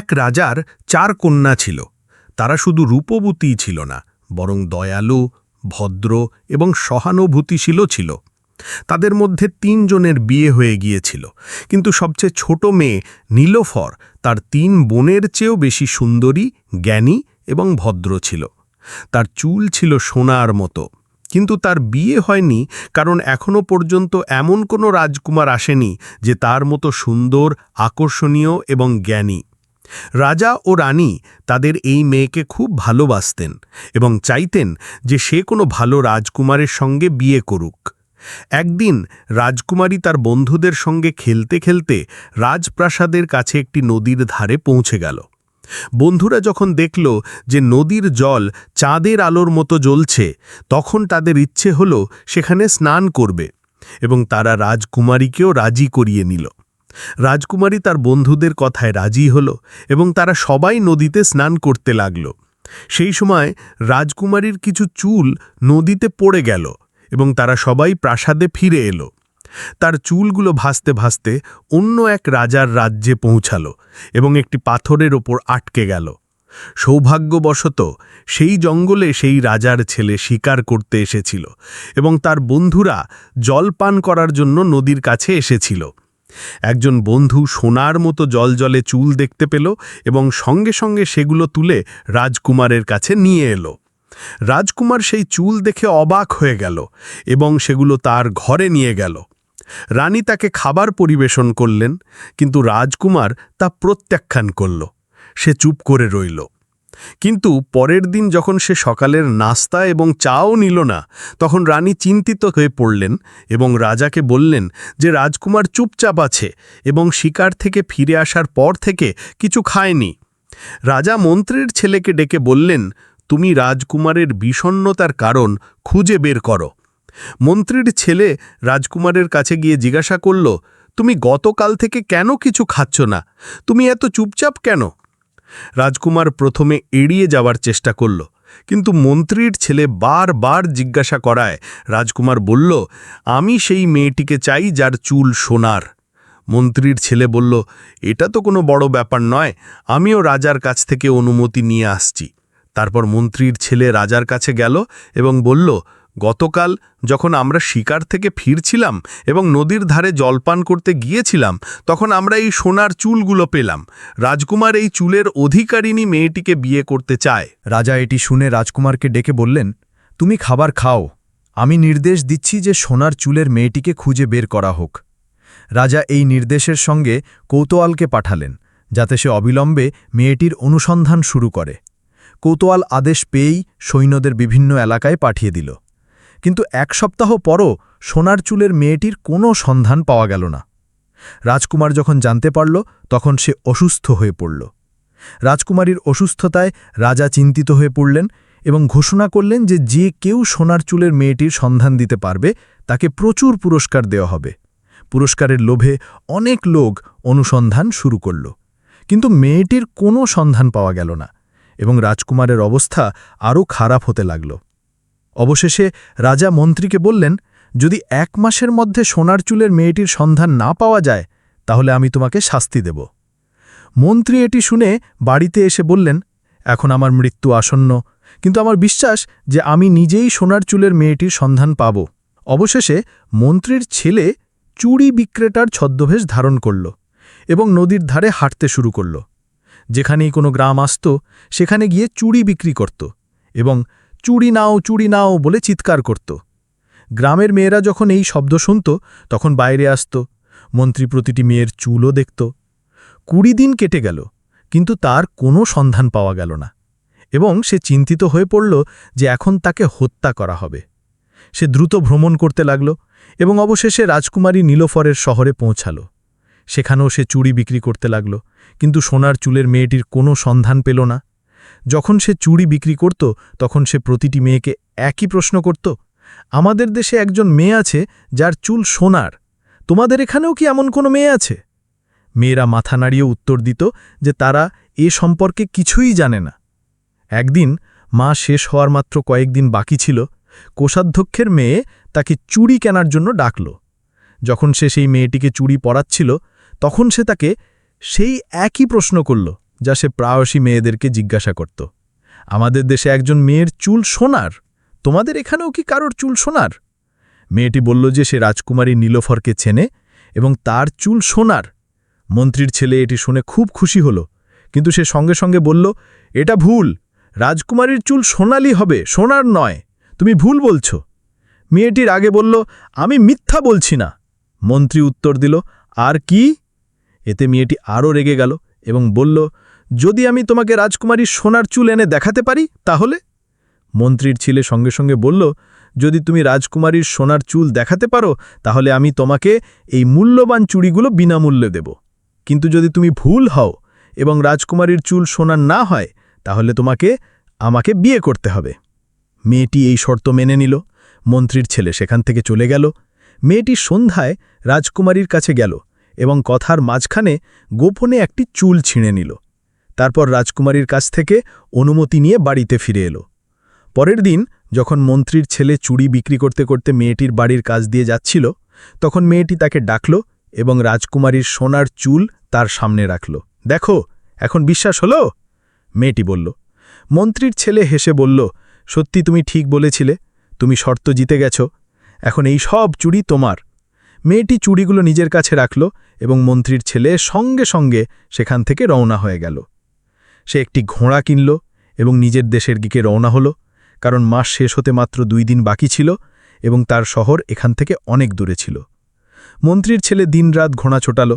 এক রাজার চার কন্যা ছিল। তারা শুধু রূপবতীই ছিল না, বরং দয়ালু, ভদ্র এবং সহানুভূতিশীলও ছিল। তাদের মধ্যে তিনজনের বিয়ে হয়ে গিয়েছিল, কিন্তু সবচেয়ে ছোট মেয়ে নীলোফর তার তিন বোনের চেয়েও বেশি সুন্দরী, জ্ঞানী এবং ভদ্র ছিল। তার চুল ছিল সোনার মতো, কিন্তু তার বিয়ে হয়নি কারণ এখনও পর্যন্ত এমন কোনো রাজকুমার আসেনি যে তার মতো সুন্দর, আকর্ষণীয় এবং জ্ঞানী। রাজা ও রানী তাদের এই মেয়েকে খুব ভালোবাসতেন এবং চাইতেন যে সে কোনো ভালো রাজকুমারের সঙ্গে বিয়ে করুক। একদিন রাজকুমারী তার বন্ধুদের সঙ্গে খেলতে খেলতে রাজপ্রাসাদের কাছে একটি নদীর ধারে পৌঁছে গেল। বন্ধুরা যখন দেখল যে নদীর জল চাঁদের আলোর মতো জ্বলছে, তখন তাদের ইচ্ছে হল সেখানে স্নান করবে এবং তারা রাজকুমারীকেও রাজি করিয়ে নিল। রাজকুমারী তার বন্ধুদের কথায় রাজি হল এবং তারা সবাই নদীতে স্নান করতে লাগল। সেই সময় রাজকুমারীর কিছু চুল নদীতে পড়ে গেল এবং তারা সবাই প্রাসাদে ফিরে এলো। তার চুলগুলো ভাসতে ভাসতে অন্য এক রাজার রাজ্যে পৌঁছাল এবং একটি পাথরের ওপর আটকে গেল। সৌভাগ্যবশত সেই জঙ্গলে সেই রাজার ছেলে শিকার করতে এসেছিল এবং তার বন্ধুরা জল পান করার জন্য নদীর কাছে এসেছিল। একজন বন্ধু সোনার মতো জলজলে চুল দেখতে পেল এবং সঙ্গে সঙ্গে সেগুলো তুলে রাজকুমারের কাছে নিয়ে এলো। রাজকুমার সেই চুল দেখে অবাক হয়ে গেল এবং সেগুলো তার ঘরে নিয়ে গেল। রানী তাকে খাবার পরিবেশন করলেন, কিন্তু রাজকুমার তা প্রত্যাখ্যান করল। সে চুপ করে রইল। কিন্তু পরের দিন যখন সে সকালের নাস্তা এবং চাও নিল না, তখন রানী চিন্তিত হয়ে পড়লেন এবং রাজাকে বললেন যে রাজকুমার চুপচাপ আছে এবং শিকার থেকে ফিরে আসার পর থেকে কিছু খায়নি। রাজা মন্ত্রীর ছেলেকে ডেকে বললেন, তুমি রাজকুমারের বিষণ্নতার কারণ খুঁজে বের করো। মন্ত্রীর ছেলে রাজকুমারের কাছে গিয়ে জিজ্ঞাসা করল, তুমি গতকাল থেকে কেন কিছু খাচ্ছ না? তুমি এত চুপচাপ কেন? রাজকুমার প্রথমে এড়িয়ে যাওয়ার চেষ্টা করল, কিন্তু মন্ত্রীর ছেলে বারবার জিজ্ঞাসা করায়, রাজকুমার বলল, আমি সেই মেয়েটিকে চাই যার চুল সোনার। মন্ত্রীর ছেলে বলল, এটা তো কোনো বড় ব্যাপার নয়, আমিও রাজার কাছ থেকে অনুমতি নিয়ে আসছি। তারপর মন্ত্রীর ছেলে রাজার কাছে গেল এবং বলল গতকাল যখন আমরা শিকার থেকে ফিরছিলাম এবং নদীর ধারে জলপান করতে গিয়েছিলাম, তখন আমরা এই সোনার চুলগুলো পেলাম। রাজকুমার এই চুলের অধিকারিণী মেয়েটিকে বিয়ে করতে চায়। রাজা এটি শুনে রাজকুমারকে ডেকে বললেন, তুমি খাবার খাও। আমি নির্দেশ দিচ্ছি যে সোনার চুলের মেয়েটিকে খুঁজে বের করা হোক। রাজা এই নির্দেশের সঙ্গে কৌতোয়ালকে পাঠালেন, যাতে সে অবিলম্বে মেয়েটির অনুসন্ধান শুরু করে। কৌতোয়াল আদেশ পেয়েই সৈন্যদের বিভিন্ন এলাকায় পাঠিয়ে দিল। কিন্তু এক সপ্তাহ পরও সোনার চুলের মেয়েটির কোনো সন্ধান পাওয়া গেল না। রাজকুমার যখন জানতে পারল, তখন সে অসুস্থ হয়ে পড়ল। রাজকুমারীর অসুস্থতায় রাজা চিন্তিত হয়ে পড়লেন এবং ঘোষণা করলেন যে যে কেউ সোনার চুলের মেয়েটির সন্ধান দিতে পারবে, তাকে প্রচুর পুরস্কার দেওয়া হবে। পুরস্কারের লোভে অনেক লোক অনুসন্ধান শুরু করল। কিন্তু মেয়েটির কোনো সন্ধান পাওয়া গেল না এবং রাজকুমারের অবস্থা আরও খারাপ হতে লাগল। অবশেষে রাজা মন্ত্রীকে বললেন, যদি এক মাসের মধ্যে সোনার চুলের মেয়েটির সন্ধান না পাওয়া যায়, তাহলে আমি তোমাকে শাস্তি দেব। মন্ত্রী এটি শুনে বাড়িতে এসে বললেন, এখন আমার মৃত্যু আসন্ন, কিন্তু আমার বিশ্বাস যে আমি নিজেই সোনার চুলের মেয়েটির সন্ধান পাব। অবশেষে মন্ত্রীর ছেলে চুড়ি বিক্রেতার ছদ্মভেশ ধারণ করল এবং নদীর ধারে হাঁটতে শুরু করল। যেখানেই কোনো গ্রাম আসত, সেখানে গিয়ে চুড়ি বিক্রি করত এবং চুড়ি নাও চুড়ি নাও বলে চিৎকার করত। গ্রামের মেয়েরা যখন এই শব্দ শুনত, তখন বাইরে আসত। মন্ত্রী প্রতিটি মেয়ের চুলও দেখত। কুড়ি দিন কেটে গেল, কিন্তু তার কোনো সন্ধান পাওয়া গেল না। এবং সে চিন্তিত হয়ে পড়ল যে এখন তাকে হত্যা করা হবে। সে দ্রুত ভ্রমণ করতে লাগল এবং অবশেষে রাজকুমারী নীলোফরের শহরে পৌঁছাল। সেখানেও সে চুড়ি বিক্রি করতে লাগল, কিন্তু সোনার চুলের মেয়েটির কোনো সন্ধান পেল না। যখন সে চুড়ি বিক্রি করত, তখন সে প্রতিটি মেয়েকে একই প্রশ্ন করত, আমাদের দেশে একজন মেয়ে আছে যার চুল সোনার, তোমাদের এখানেও কি এমন কোনো মেয়ে আছে? মেয়েরা মাথা নাড়িয়ে উত্তর দিত যে তারা এ সম্পর্কে কিছুই জানে না। একদিন মা শেষ হওয়ার মাত্র কয়েকদিন বাকি ছিল, কোষাধ্যক্ষের মেয়ে তাকে চুড়ি কেনার জন্য ডাকল। যখন সে সেই মেয়েটিকে চুড়ি পরাচ্ছিল, তখন সে তাকে সেই একই প্রশ্ন করল যা সে প্রায়শই মেয়েদেরকে জিজ্ঞাসা করত। আমাদের দেশে একজন মেয়ের চুল সোনার। তোমাদের এখানেও কি কারোর চুল সোনার? মেয়েটি বলল যে সে রাজকুমারী নীলফরকে চেনে এবং তার চুল সোনার। মন্ত্রীর ছেলে এটি শুনে খুব খুশি হল, কিন্তু সে সঙ্গে সঙ্গে বলল, এটা ভুল। রাজকুমারীর চুল সোনালি হবে, সোনার নয়। তুমি ভুল বলছ। মেয়েটির আগে বলল, আমি মিথ্যা বলছি না। মন্ত্রী উত্তর দিল, আর কি? এতে মেয়েটি আরও রেগে গেল এবং বলল যদি আমি তোমাকে রাজকুমারীর সোনার চুল এনে দেখাতে পারি, তাহলে? মন্ত্রীর ছেলে সঙ্গে সঙ্গে বলল, যদি তুমি রাজকুমারীর সোনার চুল দেখাতে পারো, তাহলে আমি তোমাকে এই মূল্যবান চুড়িগুলো বিনামূল্যে দেব। কিন্তু যদি তুমি ভুল হও এবং রাজকুমারীর চুল সোনার না হয়, তাহলে তোমাকে, আমাকে বিয়ে করতে হবে। মেয়েটি এই শর্ত মেনে নিল। মন্ত্রীর ছেলে সেখান থেকে চলে গেল। মেয়েটি সন্ধ্যায় রাজকুমারীর কাছে গেল এবং কথার মাঝখানে গোপনে একটি চুল ছিঁড়ে নিল। তারপর রাজকুমারীর কাছ থেকে অনুমতি নিয়ে বাড়িতে ফিরে এলো। পরের দিন যখন মন্ত্রীর ছেলে চুড়ি বিক্রি করতে করতে মেয়েটির বাড়ির কাজ দিয়ে যাচ্ছিল, তখন মেয়েটি তাকে ডাকল এবং রাজকুমারীর সোনার চুল তার সামনে রাখল। দেখো, এখন বিশ্বাস হলো? মেয়েটি বলল। মন্ত্রীর ছেলে হেসে বলল, সত্যি তুমি ঠিক বলেছিলে, তুমি শর্ত জিতে গেছ, এখন এই সব চুড়ি তোমার। মেয়েটি চুড়িগুলো নিজের কাছে রাখল এবং মন্ত্রীর ছেলে সঙ্গে সঙ্গে সেখান থেকে রওনা হয়ে গেল। সে একটি ঘোড়া কিনল এবং নিজের দেশের দিকে রওনা হলো, কারণ মাস শেষ হতে মাত্র দুই দিন বাকি ছিল এবং তার শহর এখান থেকে অনেক দূরে ছিল। মন্ত্রীর ছেলে দিনরাত ঘোড়া ছোটাল,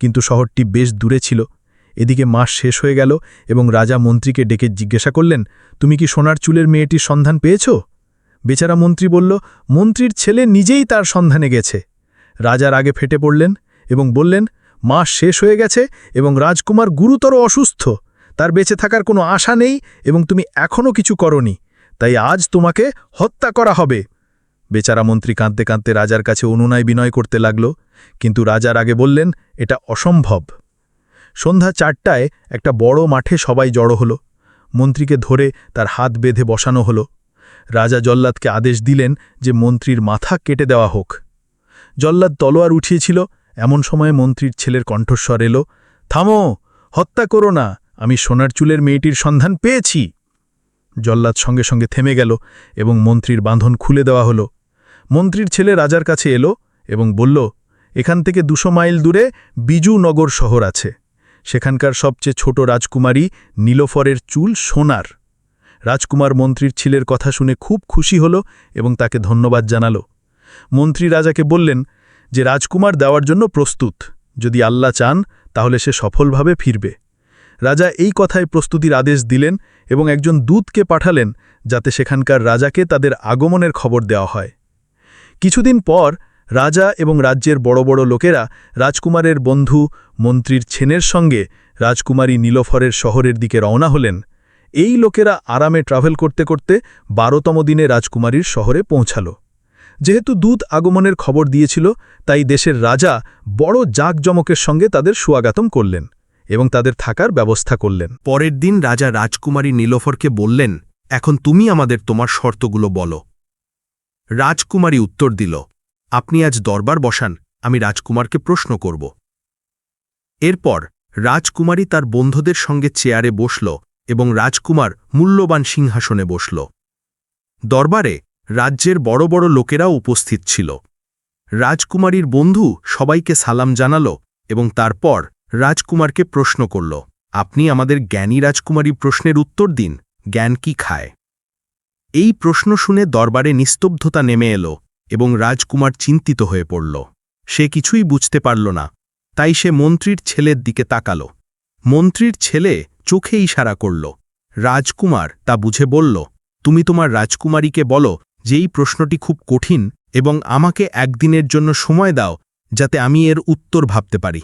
কিন্তু শহরটি বেশ দূরে ছিল। এদিকে মাস শেষ হয়ে গেল এবং রাজা মন্ত্রীকে ডেকে জিজ্ঞাসা করলেন, তুমি কি সোনার চুলের মেয়েটির সন্ধান পেয়েছ? বেচারা মন্ত্রী বলল, মন্ত্রীর ছেলে নিজেই তার সন্ধানে গেছে। রাজার আগে ফেটে পড়লেন এবং বললেন, মাস শেষ হয়ে গেছে এবং রাজকুমার গুরুতর অসুস্থ। তার বেঁচে থাকার কোনো আশা নেই এবং তুমি এখনও কিছু করনি, তাই আজ তোমাকে হত্যা করা হবে। বেচারা মন্ত্রী কাঁদতে কাঁদতে রাজার কাছে অনুনয় বিনয় করতে লাগল, কিন্তু রাজার আগে বললেন, এটা অসম্ভব। সন্ধ্যা চারটায় একটা বড় মাঠে সবাই জড়ো হল। মন্ত্রীকে ধরে তার হাত বেঁধে বসানো হল। রাজা জল্লাদকে আদেশ দিলেন যে মন্ত্রীর মাথা কেটে দেওয়া হোক। জল্লাদ তলোয়ার উঠিয়েছিল, এমন সময়ে মন্ত্রীর ছেলের কণ্ঠস্বর এলো, থামো, হত্যা করো না। আমি সোনার চুলের মেয়েটির সন্ধান পেয়েছি। জল্লাদ সঙ্গে সঙ্গে থেমে গেল এবং মন্ত্রীর বাঁধন খুলে দেওয়া হলো। মন্ত্রীর ছেলে রাজার কাছে এলো এবং বলল, এখান থেকে দুশো মাইল দূরে বিজু নগর শহর আছে। সেখানকার সবচেয়ে ছোট রাজকুমারী নীলোফরের চুল সোনার। রাজকুমার মন্ত্রীর ছেলের কথা শুনে খুব খুশি হল এবং তাকে ধন্যবাদ জানাল। মন্ত্রী রাজাকে বললেন, যে রাজকুমার দেওয়ার জন্য প্রস্তুত। যদি আল্লাহ চান, তাহলে সে সফলভাবে ফিরবে। রাজা এই কথায় প্রস্তুতির আদেশ দিলেন এবং একজন দূতকে পাঠালেন যাতে সেখানকার রাজাকে তাদের আগমনের খবর দেওয়া হয়। কিছুদিন পর রাজা এবং রাজ্যের বড় বড় লোকেরা রাজকুমারের বন্ধু, মন্ত্রীর ছেনের সঙ্গে রাজকুমারী নীলফরের শহরের দিকে রওনা হলেন। এই লোকেরা আরামে ট্রাভেল করতে করতে বারোতম দিনে রাজকুমারীর শহরে পৌঁছাল। যেহেতু দূত আগমনের খবর দিয়েছিল, তাই দেশের রাজা বড় জাঁকজমকের সঙ্গে তাদের সুয়াগাতম করলেন। এবং তাদের থাকার ব্যবস্থা করলেন। পরের দিন রাজা রাজকুমারী নীলোফরকে বললেন, এখন তুমি আমাদের তোমার শর্তগুলো বলো। রাজকুমারী উত্তর দিল, আপনি আজ দরবার বসান, আমি রাজকুমারকে প্রশ্ন করব। এরপর রাজকুমারী তার বন্ধুদের সঙ্গে চেয়ারে বসল এবং রাজকুমার মূল্যবান সিংহাসনে বসল। দরবারে রাজ্যের বড় বড় লোকেরাও উপস্থিত ছিল। রাজকুমারীর বন্ধু সবাইকে সালাম জানাল এবং তারপর রাজকুমারকে প্রশ্ন করল, আপনি আমাদের জ্ঞানী রাজকুমারী প্রশ্নের উত্তর দিন, জ্ঞান কি খায়? এই প্রশ্ন শুনে দরবারে নিস্তব্ধতা নেমে এলো এবং রাজকুমার চিন্তিত হয়ে পড়ল। সে কিছুই বুঝতে পারল না, তাই সে মন্ত্রীর ছেলের দিকে তাকাল। মন্ত্রীর ছেলে চোখে ইশারা করল, রাজকুমার, তা বুঝে বলল, তুমি তোমার রাজকুমারীকে বলো যে এই প্রশ্নটি খুব কঠিন এবং আমাকে একদিনের জন্য সময় দাও, যাতে আমি এর উত্তর ভাবতে পারি।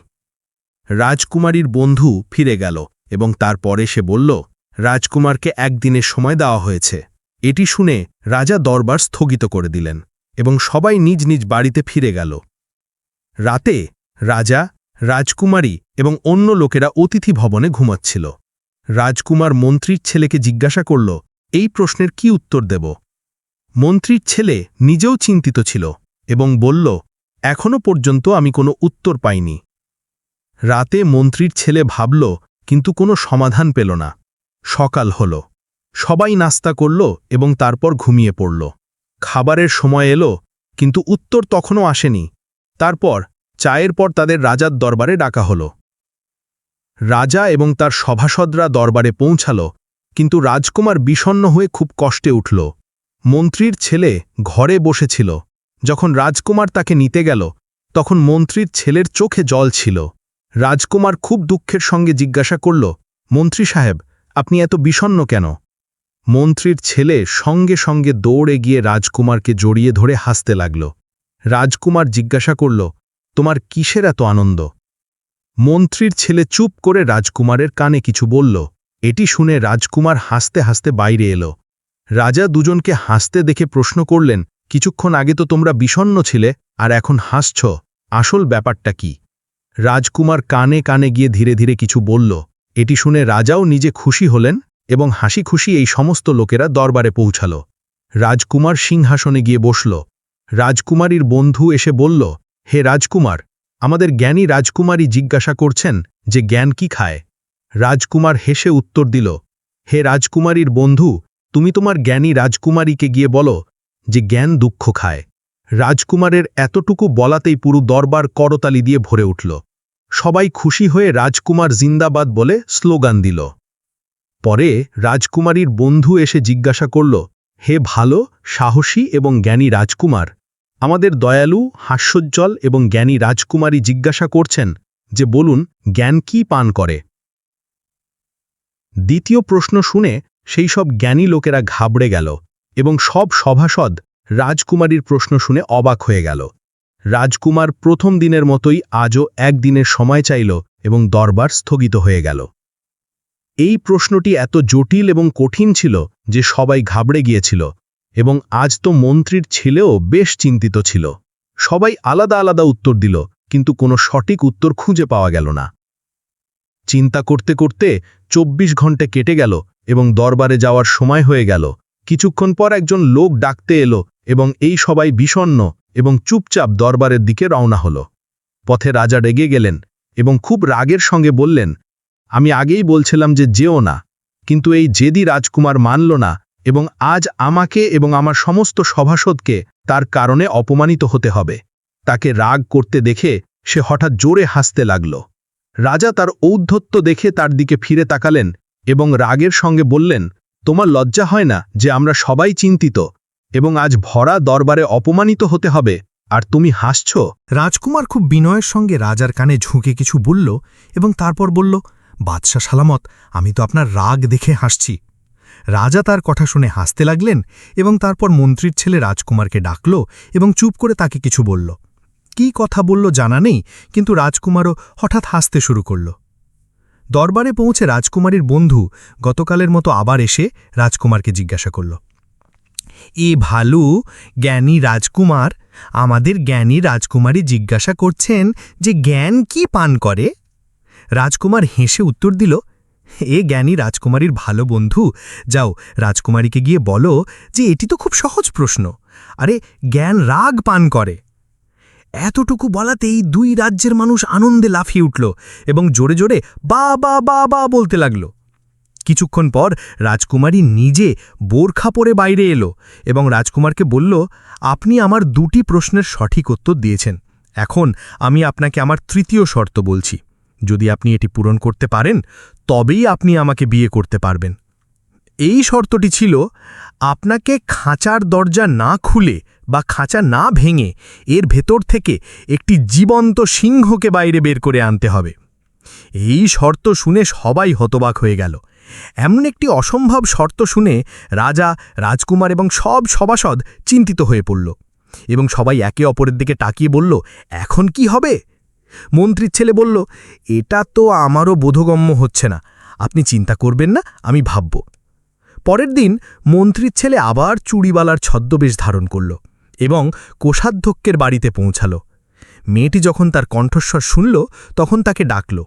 রাজকুমারীর বন্ধু ফিরে গেল এবং তারপরে সে বলল, রাজকুমারকে একদিনের সময় দেওয়া হয়েছে। এটি শুনে রাজা দরবার স্থগিত করে দিলেন এবং সবাই নিজ নিজ বাড়িতে ফিরে গেল। রাতে রাজা, রাজকুমারী এবং অন্য লোকেরা অতিথি ভবনে ঘুমাচ্ছিল। রাজকুমার মন্ত্রীর ছেলেকে জিজ্ঞাসা করল, এই প্রশ্নের কি উত্তর দেব? মন্ত্রীর ছেলে নিজেও চিন্তিত ছিল এবং বলল এখনও পর্যন্ত আমি কোনো উত্তর পাইনি। রাতে মন্ত্রীর ছেলে ভাবল, কিন্তু কোনো সমাধান পেল না। সকাল হল। সবাই নাস্তা করল এবং তারপর ঘুমিয়ে পড়ল। খাবারের সময় এলো, কিন্তু উত্তর তখনও আসেনি। তারপর, চায়ের পর তাদের রাজার দরবারে ডাকা হল। রাজা এবং তার সভাসদরা দরবারে পৌঁছাল, কিন্তু রাজকুমার বিষণ্ণ হয়ে খুব কষ্টে উঠল। মন্ত্রীর ছেলে ঘরে বসেছিল। যখন রাজকুমার তাকে নিতে গেল, তখন মন্ত্রীর ছেলের চোখে জল ছিল। রাজকুমার খুব দুঃখের সঙ্গে জিজ্ঞাসা করল, মন্ত্রী সাহেব, আপনি এত বিষণ্ণ কেন? মন্ত্রীর ছেলে সঙ্গে সঙ্গে দৌড়ে গিয়ে রাজকুমারকে জড়িয়ে ধরে হাসতে লাগল। রাজকুমার জিজ্ঞাসা করল, তোমার কিসের এত আনন্দ? মন্ত্রীর ছেলে চুপ করে রাজকুমারের কানে কিছু বলল। এটি শুনে রাজকুমার হাসতে হাসতে বাইরে এলো। রাজা দুজনকে হাসতে দেখে প্রশ্ন করলেন, কিছুক্ষণ আগে তো তোমরা বিষণ্ণ ছিলে, আর এখন হাসছ। আসল ব্যাপারটা কি? রাজকুমার কানে কানে গিয়ে ধীরে ধীরে কিছু বলল, এটি শুনে রাজাও নিজে খুশি হলেন এবং হাসি খুশি এই সমস্ত লোকেরা দরবারে পৌঁছাল। রাজকুমার সিংহাসনে গিয়ে বসল। রাজকুমারীর বন্ধু এসে বলল, হে রাজকুমার, আমাদের জ্ঞানী রাজকুমারী জিজ্ঞাসা করছেন যে জ্ঞান কি খায়? রাজকুমার হেসে উত্তর দিল, হে রাজকুমারীর বন্ধু, তুমি তোমার জ্ঞানী রাজকুমারীকে গিয়ে বলো যে জ্ঞান দুঃখ খায়। রাজকুমারের এতটুকু বলাতেই পুরো দরবার করতালি দিয়ে ভরে উঠল। সবাই খুশি হয়ে রাজকুমার জিন্দাবাদ বলে স্লোগান দিল। পরে রাজকুমারীর বন্ধু এসে জিজ্ঞাসা করল, হে ভালো, সাহসী এবং জ্ঞানী রাজকুমার, আমাদের দয়ালু, হাস্যোজ্জ্বল এবং জ্ঞানী রাজকুমারী জিজ্ঞাসা করছেন যে বলুন, জ্ঞান কি পান করে? দ্বিতীয় প্রশ্ন শুনে সেই সব জ্ঞানী লোকেরা ঘাবড়ে গেল এবং সব সভাসদ রাজকুমারীর প্রশ্ন শুনে অবাক হয়ে গেল। রাজকুমার প্রথম দিনের মতোই আজও একদিনের সময় চাইল এবং দরবার স্থগিত হয়ে গেল। এই প্রশ্নটি এত জটিল এবং কঠিন ছিল যে সবাই ঘাবড়ে গিয়েছিল এবং আজ তো মন্ত্রীর ছেলেও বেশ চিন্তিত ছিল। সবাই আলাদা আলাদা উত্তর দিল, কিন্তু কোনো সঠিক উত্তর খুঁজে পাওয়া গেল না। চিন্তা করতে করতে ২৪ ঘণ্টা কেটে গেল এবং দরবারে যাওয়ার সময় হয়ে গেল। কিছুক্ষণ পর একজন লোক ডাকতে এলো এবং এই সবাই বিষণ্ণ এবং চুপচাপ দরবারের দিকে রওনা হল। পথে রাজা রেগে গেলেন এবং খুব রাগের সঙ্গে বললেন, আমি আগেই বলছিলাম যে যেও না, কিন্তু এই জেদি রাজকুমার মানল না এবং আজ আমাকে এবং আমার সমস্ত সভাসদকে তার কারণে অপমানিত হতে হবে। তাকে রাগ করতে দেখে সে হঠাৎ জোরে হাসতে লাগল। রাজা তার ঔদ্ধত্য দেখে তার দিকে ফিরে তাকালেন এবং রাগের সঙ্গে বললেন, তোমার লজ্জা হয় না যে আমরা সবাই চিন্তিত এবং আজ ভরা দরবারে অপমানিত হতে হবে, আর তুমি হাসছ? রাজকুমার খুব বিনয়ের সঙ্গে রাজার কানে ঝুঁকে কিছু বলল এবং তারপর বলল, বাদশাহ সালামত, আমি তো আপনার রাগ দেখে হাসছি। রাজা তার কথা শুনে হাসতে লাগলেন এবং তারপর মন্ত্রীর ছেলে রাজকুমারকে ডাকল এবং চুপ করে তাকে কিছু বলল। কি কথা বলল জানা নেই, কিন্তু রাজকুমারও হঠাৎ হাসতে শুরু করল। দরবারে পৌঁছে রাজকুমারীর বন্ধু গতকালের মতো আবার এসে রাজকুমারকে জিজ্ঞাসা করল এ ভালু জ্ঞানী রাজকুমার আমাদের জ্ঞানী রাজকুমারী জিজ্ঞাসা করছেন যে জ্ঞান কি পান করে? রাজকুমার হেসে উত্তর দিল, এ জ্ঞানী রাজকুমারীর ভালো বন্ধু। যাও, রাজকুমারীকে গিয়ে বলো যে এটি তো খুব সহজ প্রশ্ন। আরে, জ্ঞান রাগ পান করে। এতটুকু বলাতেই দুই রাজ্যের মানুষ আনন্দে লাফিয়ে উঠল এবং জোরে জোরে বা বা বা বা বলতে লাগল। কিছুক্ষণ পর রাজকুমারী নিজে বোরখা পরে বাইরে এলো এবং রাজকুমারকে বলল, আপনি আমার দুটি প্রশ্নের সঠিক উত্তর দিয়েছেন। এখন আমি আপনাকে আমার তৃতীয় শর্ত বলছি। যদি আপনি এটি পূরণ করতে পারেন, তবেই আপনি আমাকে বিয়ে করতে পারবেন। এই শর্তটি ছিল, আপনাকে খাঁচার দরজা না খুলে বা খাঁচা না ভেঙে এর ভেতর থেকে একটি জীবন্ত সিংহকে বাইরে বের করে আনতে হবে। এই শর্ত শুনে সবাই হতবাক হয়ে গেল। এমন একটি অসম্ভব শর্ত শুনে রাজা, রাজকুমার এবং সব সভাসদ চিন্তিত হয়ে পড়ল এবং সবাই একে অপরের দিকে তাকিয়ে বলল, এখন কি হবে? মন্ত্রীর ছেলে বলল, এটা তো আমারও বোধগম্য হচ্ছে না। আপনি চিন্তা করবেন না, আমি ভাবব। পরের দিন মন্ত্রীর ছেলে আবার চুড়িওয়ালার ছদ্মবেশ ধারণ করল এবং কোষাধ্যক্ষের বাড়িতে পৌঁছাল। মেয়েটি যখন তার কণ্ঠস্বর শুনল, তখন তাকে ডাকল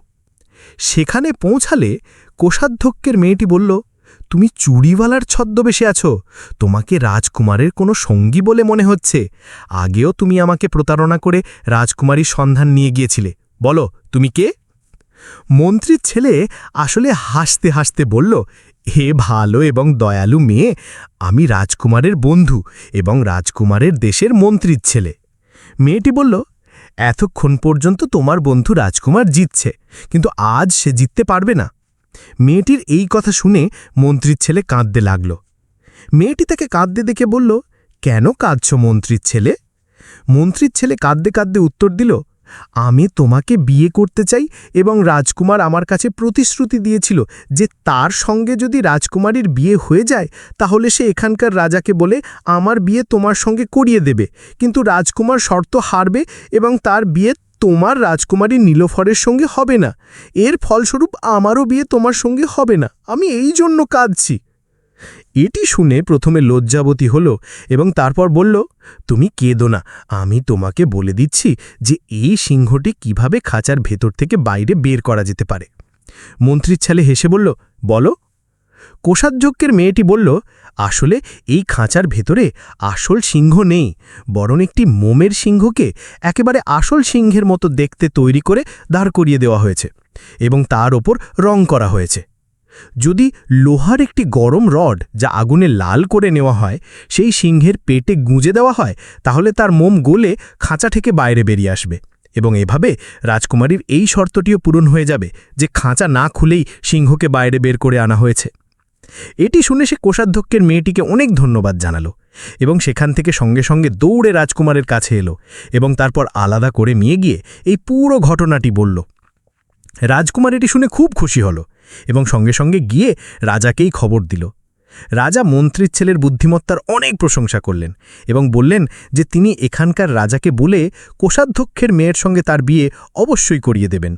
সেখানে পৌঁছালে কোষাধ্যক্ষের মেয়েটি বলল, তুমি চুড়িওয়ালার ছদ্মবেশে আছো। তোমাকে রাজকুমারের কোনো সঙ্গী বলে মনে হচ্ছে। আগেও তুমি আমাকে প্রতারণা করে রাজকুমারীর সন্ধান নিয়ে গিয়েছিলে। বলো, তুমি কে? মন্ত্রীর ছেলে আসলে হাসতে হাসতে বলল হে ভালো এবং দয়ালু মেয়ে, আমি রাজকুমারের বন্ধু এবং রাজকুমারের দেশের মন্ত্রীর ছেলে। মেয়েটি বলল এতক্ষণ পর্যন্ত তোমার বন্ধু রাজকুমার জিতছে, কিন্তু আজ সে জিততে পারবে না। মেয়েটির এই কথা শুনে মন্ত্রীর ছেলে কাঁদতে লাগল। মেয়েটি তাকে কাঁদতে দেখে বলল, কেন কাঁদছ মন্ত্রীর ছেলে? মন্ত্রীর ছেলে কাঁদতে কাঁদতে উত্তর দিল আমি তোমাকে বিয়ে করতে চাই এবং রাজকুমার আমার কাছে প্রতিশ্রুতি দিয়েছিল যে তার সঙ্গে যদি রাজকুমারীর বিয়ে হয়ে যায়, তাহলে সে এখানকার রাজাকে বলে আমার বিয়ে তোমার সঙ্গে করিয়ে দেবে। কিন্তু রাজকুমার শর্ত হারবে এবং তার বিয়ে তোমার রাজকুমারী নীলফরের সঙ্গে হবে না। এর ফলস্বরূপ আমারও বিয়ে তোমার সঙ্গে হবে না। আমি এই জন্য কাঁদছি। এটি শুনে প্রথমে লজ্জাবতী হল এবং তারপর বলল, তুমি কেঁদো না, আমি তোমাকে বলে দিচ্ছি যে এই সিংহটি কীভাবে খাঁচার ভেতর থেকে বাইরে বের করা যেতে পারে। মন্ত্রীর ছেলে হেসে বলল, বলো। কোষাধ্যক্ষের মেয়েটি বলল, আসলে এই খাঁচার ভেতরে আসল সিংহ নেই, বরং একটি মোমের সিংহকে একেবারে আসল সিংহের মতো দেখতে তৈরি করে দাঁড় করিয়ে দেওয়া হয়েছে এবং তার ওপর রং করা হয়েছে। যদি লোহার একটি গরম রড যা আগুনে লাল করে নেওয়া হয়, সেই সিংহের পেটে গুঁজে দেওয়া হয়, তাহলে তার মোম গলে খাঁচা থেকে বাইরে বেরিয়ে আসবে। এবং এভাবে রাজকুমারীর এই শর্তটিও পূরণ হয়ে যাবে যে খাঁচা না খুলেই সিংহকে বাইরে বের করে আনা হয়েছে। এটি শুনে সে কোষাধ্যক্ষের মেয়েটিকে অনেক ধন্যবাদ জানালো এবং সেখান থেকে সঙ্গে সঙ্গে দৌড়ে রাজকুমারের কাছে এলো এবং তারপর আলাদা করে নিয়ে গিয়ে এই পুরো ঘটনাটি বলল। রাজকুমার এটি শুনে খুব খুশি হল এবং সঙ্গে সঙ্গে গিয়ে রাজাকেই খবর দিল। রাজা মন্ত্রীর ছেলের বুদ্ধিমত্তার অনেক প্রশংসা করলেন এবং বললেন যে তিনি এখানকার রাজাকে বলে কোষাধ্যক্ষের মেয়ের সঙ্গে তার বিয়ে অবশ্যই করিয়ে দেবেন।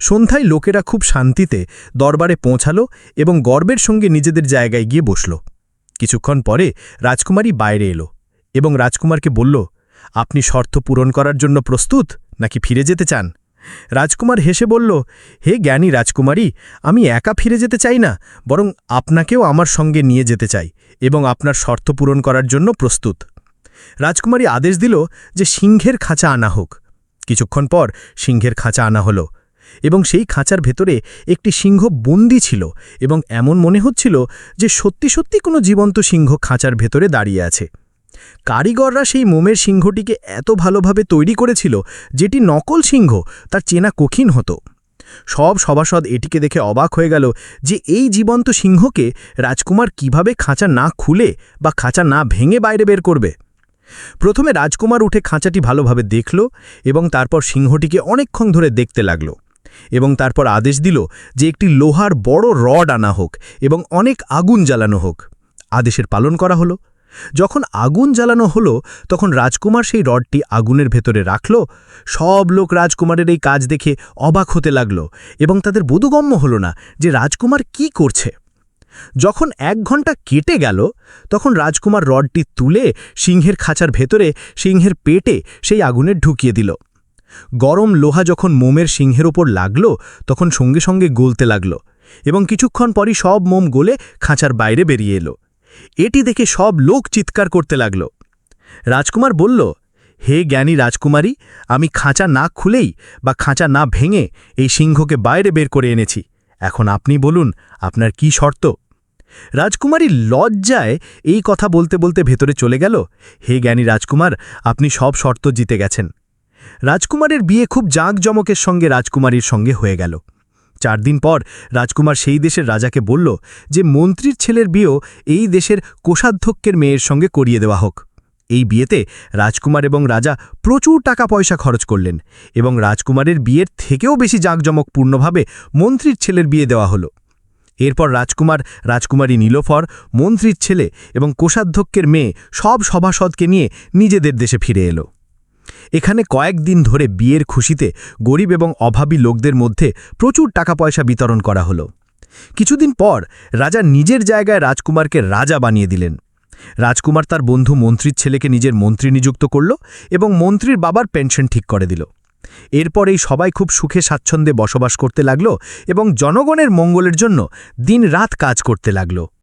সন্ধ্যায় লোকেরা খুব শান্তিতে দরবারে পৌঁছালো এবং গর্বের সঙ্গে নিজেদের জায়গায় গিয়ে বসল। কিছুক্ষণ পরে রাজকুমারী বাইরে এলো এবং রাজকুমারকে বলল, আপনি শর্ত পূরণ করার জন্য প্রস্তুত নাকি ফিরে যেতে চান? রাজকুমার হেসে বলল, হে জ্ঞানী রাজকুমারী, আমি একা ফিরে যেতে চাই না, বরং আপনাকেও আমার সঙ্গে নিয়ে যেতে চাই এবং আপনার শর্ত পূরণ করার জন্য প্রস্তুত। রাজকুমারী আদেশ দিল যে সিংহের খাঁচা আনা হোক। কিছুক্ষণ পর সিংহের খাঁচা আনা হলো এবং সেই খাঁচার ভেতরে একটি সিংহ বন্দি ছিল এবং এমন মনে হচ্ছিল যে সত্যি সত্যি কোনো জীবন্ত সিংহ খাঁচার ভেতরে দাঁড়িয়ে আছে। কারিগররা সেই মোমের সিংহটিকে এত ভালোভাবে তৈরি করেছিল যেটি নকল সিংহ তার চেনা কঠিন হতো। সব সভাসদ এটিকে দেখে অবাক হয়ে গেল যে এই জীবন্ত সিংহকে রাজকুমার কীভাবে খাঁচা না খুলে বা খাঁচা না ভেঙে বাইরে বের করবে। প্রথমে রাজকুমার উঠে খাঁচাটি ভালোভাবে দেখল এবং তারপর সিংহটিকে অনেকক্ষণ ধরে দেখতে লাগল এবং তারপর আদেশ দিল যে একটি লোহার বড় রড আনা হোক এবং অনেক আগুন জ্বালানো হোক। আদেশের পালন করা হলো। যখন আগুন জ্বালানো হলো, তখন রাজকুমার সেই রডটি আগুনের ভেতরে রাখল। সব লোক রাজকুমারের এই কাজ দেখে অবাক হতে লাগল এবং তাদের বোধগম্য হল না যে রাজকুমার কি করছে। যখন এক ঘণ্টা কেটে গেল, তখন রাজকুমার রডটি তুলে সিংহের খাঁচার ভেতরে সিংহের পেটে সেই আগুনের ঢুকিয়ে দিল। গরম লোহা যখন মোমের সিংহের ওপর লাগল, তখন সঙ্গে সঙ্গে গলতে লাগল এবং কিছুক্ষণ পরই সব মোম গলে খাঁচার বাইরে বেরিয়ে এলো। এটি দেখে সব লোক চিৎকার করতে লাগল। রাজকুমার বলল, হে জ্ঞানী রাজকুমারী, আমি খাঁচা না খুলেই বা খাঁচা না ভেঙে এই সিংহকে বাইরে বের করে এনেছি। এখন আপনি বলুন, আপনার কি শর্ত? রাজকুমারী লজ্জায় এই কথা বলতে বলতে ভেতরে চলে গেল। হে জ্ঞানী রাজকুমার, আপনি সব শর্ত জিতে গেছেন। রাজকুমারের বিয়ে খুব জাঁকজমকের সঙ্গে রাজকুমারীর সঙ্গে হয়ে গেল। চার দিন পর রাজকুমার সেই দেশের রাজাকে বলল যে মন্ত্রীর ছেলের বিয়েও এই দেশের কোষাধ্যক্ষের মেয়ের সঙ্গে করিয়ে দেওয়া হোক। এই বিয়েতে রাজকুমার এবং রাজা প্রচুর টাকা পয়সা খরচ করলেন এবং রাজকুমারের বিয়ের থেকেও বেশি জাঁকজমকপূর্ণভাবে মন্ত্রীর ছেলের বিয়ে দেওয়া হলো। এরপর রাজকুমার, রাজকুমারী নীলোফর, মন্ত্রীর ছেলে এবং কোষাধ্যক্ষের মেয়ে সব সভাসদকে নিয়ে নিজেদের দেশে ফিরে এলো। এখানে কয়েকদিন ধরে বিয়ের খুশিতে গরিব এবং অভাবী লোকদের মধ্যে প্রচুর টাকা পয়সা বিতরণ করা হলো। কিছুদিন পর রাজা নিজের জায়গায় রাজকুমারকে রাজা বানিয়ে দিলেন। রাজকুমার তার বন্ধু মন্ত্রীর ছেলেকে নিজের মন্ত্রী নিযুক্ত করল এবং মন্ত্রীর বাবার পেনশন ঠিক করে দিল। এরপর এই সবাই খুব সুখে স্বাচ্ছন্দ্যে বসবাস করতে লাগল এবং জনগণের মঙ্গলের জন্য দিন রাত কাজ করতে লাগল।